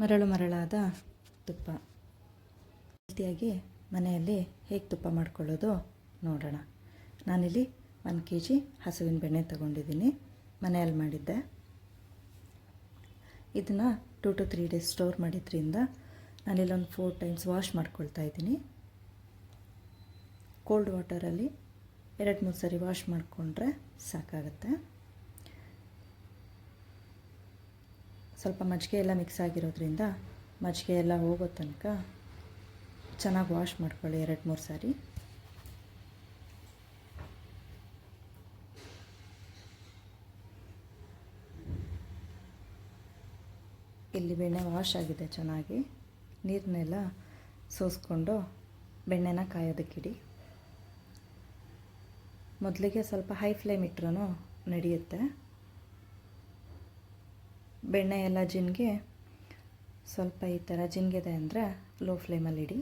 ಮರಳು ಮರಳಾದ ತುಪ್ಪ. ಹೆಲ್ತಿಯಾಗಿ ಮನೆಯಲ್ಲಿ ಹೇಗೆ ತುಪ್ಪ ಮಾಡ್ಕೊಳ್ಳೋದು ನೋಡೋಣ. ನಾನಿಲ್ಲಿ ಒಂದು ಕೆ ಜಿ ಹಸುವಿನ ಬೆಣ್ಣೆ ತಗೊಂಡಿದ್ದೀನಿ. ಮನೆಯಲ್ಲಿ ಮಾಡಿದ್ದೆ. ಇದನ್ನು two two three days store ಮಾಡಿದ್ರಿಂದ ನಾನಿಲ್ಲೊಂದು ಫೋರ್ ಟೈಮ್ಸ್ ವಾಶ್ ಮಾಡ್ಕೊಳ್ತಾ ಇದ್ದೀನಿ. ಕೋಲ್ಡ್ ವಾಟರಲ್ಲಿ ಎರಡು ಮೂರು ಸರಿ ವಾಶ್ ಮಾಡಿಕೊಂಡ್ರೆ ಸಾಕಾಗುತ್ತೆ. ಸ್ವಲ್ಪ ಮಜ್ಜಿಗೆ ಎಲ್ಲ ಮಿಕ್ಸ್ ಆಗಿರೋದ್ರಿಂದ ಮಜ್ಜಿಗೆ ಎಲ್ಲ ಹೋಗೋ ತನಕ ಚೆನ್ನಾಗಿ ವಾಶ್ ಮಾಡ್ಕೊಳ್ಳಿ ಎರಡು, ಮೂರು ಸಾರಿ. ಇಲ್ಲಿ ಬೆಣ್ಣೆ ವಾಶ್ ಆಗಿದೆ ಚೆನ್ನಾಗಿ. ನೀರನ್ನೆಲ್ಲ ಸೋಸ್ಕೊಂಡು ಬೆಣ್ಣೆನ ಕಾಯೋದಕ್ಕಿಡಿ. ಮೊದಲಿಗೆ ಸ್ವಲ್ಪ ಹೈ ಫ್ಲೇಮ್ ಇಟ್ರೂ ನಡೆಯುತ್ತೆ. ಬೆಣ್ಣೆ ಎಲ್ಲ ಜಿನ್ಗೆ ಸ್ವಲ್ಪ ಈ ಥರ ಜಿನ್ಗಿದೆ ಅಂದರೆ ಲೋ ಫ್ಲೇಮಲ್ಲಿ ಇಡಿ.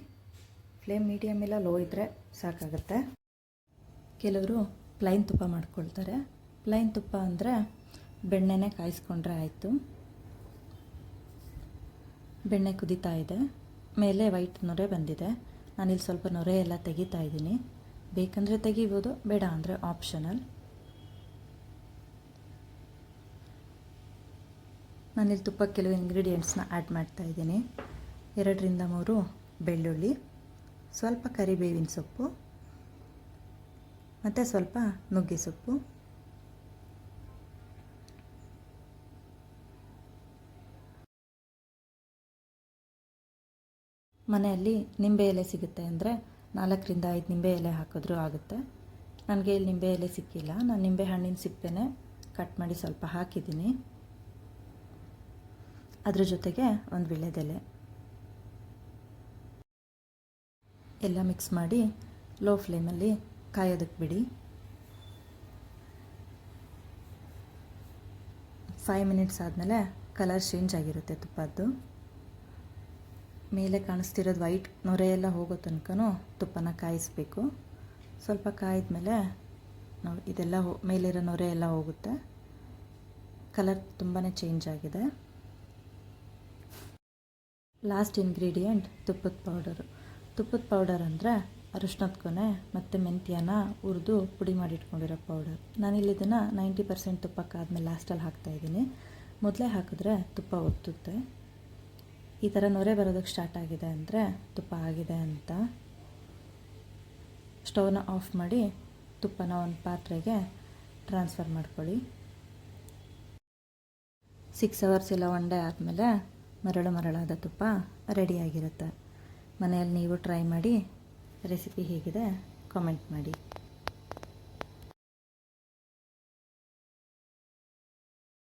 ಫ್ಲೇಮ್ ಮೀಡಿಯಮ್ ಇಲ್ಲ ಲೋ ಇದ್ದರೆ ಸಾಕಾಗುತ್ತೆ. ಕೆಲವರು ಪ್ಲೈನ್ ತುಪ್ಪ ಮಾಡ್ಕೊಳ್ತಾರೆ. ಪ್ಲೈನ್ ತುಪ್ಪ ಅಂದರೆ ಬೆಣ್ಣೆನೇ ಕಾಯಿಸ್ಕೊಂಡ್ರೆ ಆಯಿತು. ಬೆಣ್ಣೆ ಕುದೀತಾ ಇದೆ. ಮೇಲೆ ವೈಟ್ ನೊರೆ ಬಂದಿದೆ. ನಾನಿಲ್ಲಿ ಸ್ವಲ್ಪ ನೊರೆ ಎಲ್ಲ ತೆಗಿತಾ ಇದ್ದೀನಿ. ಬೇಕಂದರೆ ತೆಗಿಬೋದು, ಬೇಡ ಅಂದರೆ ಆಪ್ಷನಲ್ ನಾನಿಲ್ಲಿ ತುಪ್ಪ ಕೆಲವು ಇಂಗ್ರೀಡಿಯೆಂಟ್ಸ್ನ ಆ್ಯಡ್ ಮಾಡ್ತಾ ಇದ್ದೀನಿ. ಎರಡರಿಂದ ಮೂರು ಬೆಳ್ಳುಳ್ಳಿ, ಸ್ವಲ್ಪ ಕರಿಬೇವಿನ ಸೊಪ್ಪು, ಮತ್ತು ಸ್ವಲ್ಪ ನುಗ್ಗೆ ಸೊಪ್ಪು. ಮನೆಯಲ್ಲಿ ನಿಂಬೆ ಎಲೆ ಸಿಗುತ್ತೆ ಅಂದರೆ ನಾಲ್ಕರಿಂದ ಐದು ನಿಂಬೆ ಎಲೆ ಹಾಕಿದ್ರೂ ಆಗುತ್ತೆ. ನನಗೆ ಇಲ್ಲಿ ನಿಂಬೆ ಎಲೆ ಸಿಕ್ಕಿಲ್ಲ. ನಾನು ನಿಂಬೆ ಹಣ್ಣಿನ ಸಿಪ್ಪೆನೇ ಕಟ್ ಮಾಡಿ ಸ್ವಲ್ಪ ಹಾಕಿದ್ದೀನಿ. ಅದ್ರ ಜೊತೆಗೆ ಒಂದು ವಿಳ್ಯದೆಲೆ ಎಲ್ಲ ಮಿಕ್ಸ್ ಮಾಡಿ ಲೋ ಫ್ಲೇಮಲ್ಲಿ ಕಾಯೋದಕ್ಕೆ ಬಿಡಿ. ಫೈವ್ ಮಿನಿಟ್ಸ್ ಆದಮೇಲೆ ಕಲರ್ ಚೇಂಜ್ ಆಗಿರುತ್ತೆ ತುಪ್ಪದ್ದು. ಮೇಲೆ ಕಾಣಿಸ್ತಿರೋದು ವೈಟ್ ನೊರೆ ಎಲ್ಲ ಹೋಗೋ ತನಕನೂ ತುಪ್ಪನ ಕಾಯಿಸ್ಬೇಕು. ಸ್ವಲ್ಪ ಕಾಯಿದ ಮೇಲೆ ನಾವು ಇದೆಲ್ಲ ಮೇಲಿರೋ ನೊರೆ ಎಲ್ಲ ಹೋಗುತ್ತೆ. ಕಲರ್ ತುಂಬಾ ಚೇಂಜ್ ಆಗಿದೆ. ಲಾಸ್ಟ್ ಇಂಗ್ರೀಡಿಯೆಂಟ್ ತುಪ್ಪದ ಪೌಡರು. ತುಪ್ಪದ ಪೌಡರ್ ಅಂದರೆ ಅರಿಶಿನದ ಕೊನೆ ಮತ್ತು ಮೆಂತ್ಯನ ಹುರಿದು ಪುಡಿ ಮಾಡಿ ಇಟ್ಕೊಂಡಿರೋ ಪೌಡರ್. ನಾನಿಲ್ಲಿ ಇದನ್ನು ನೈಂಟಿ ಪರ್ಸೆಂಟ್ ತುಪ್ಪಕ್ಕಾದ್ಮೇಲೆ ಲಾಸ್ಟಲ್ಲಿ ಹಾಕ್ತಾಯಿದ್ದೀನಿ ಮೊದಲೇ ಹಾಕಿದ್ರೆ ತುಪ್ಪ ಒತ್ತುತ್ತೆ. ಈ ಥರ ನೊರೆ ಬರೋದಕ್ಕೆ ಸ್ಟಾರ್ಟ್ ಆಗಿದೆ ಅಂದರೆ ತುಪ್ಪ ಆಗಿದೆ ಅಂತ ಸ್ಟವ್ನ ಆಫ್ ಮಾಡಿ ತುಪ್ಪನ ಒಂದು ಪಾತ್ರೆಗೆ ಟ್ರಾನ್ಸ್ಫರ್ ಮಾಡ್ಕೊಳ್ಳಿ. ಸಿಕ್ಸ್ ಅವರ್ಸ್ ಇಲ್ಲ ಒನ್ ಡೇ ಆದಮೇಲೆ ಮರಳು ಮರಳಾದ ತುಪ್ಪ ರೆಡಿಯಾಗಿರುತ್ತೆ. ಮನೆಯಲ್ಲಿ ನೀವು ಟ್ರೈ ಮಾಡಿ ರೆಸಿಪಿ ಹೇಗಿದೆ ಕಾಮೆಂಟ್ ಮಾಡಿ.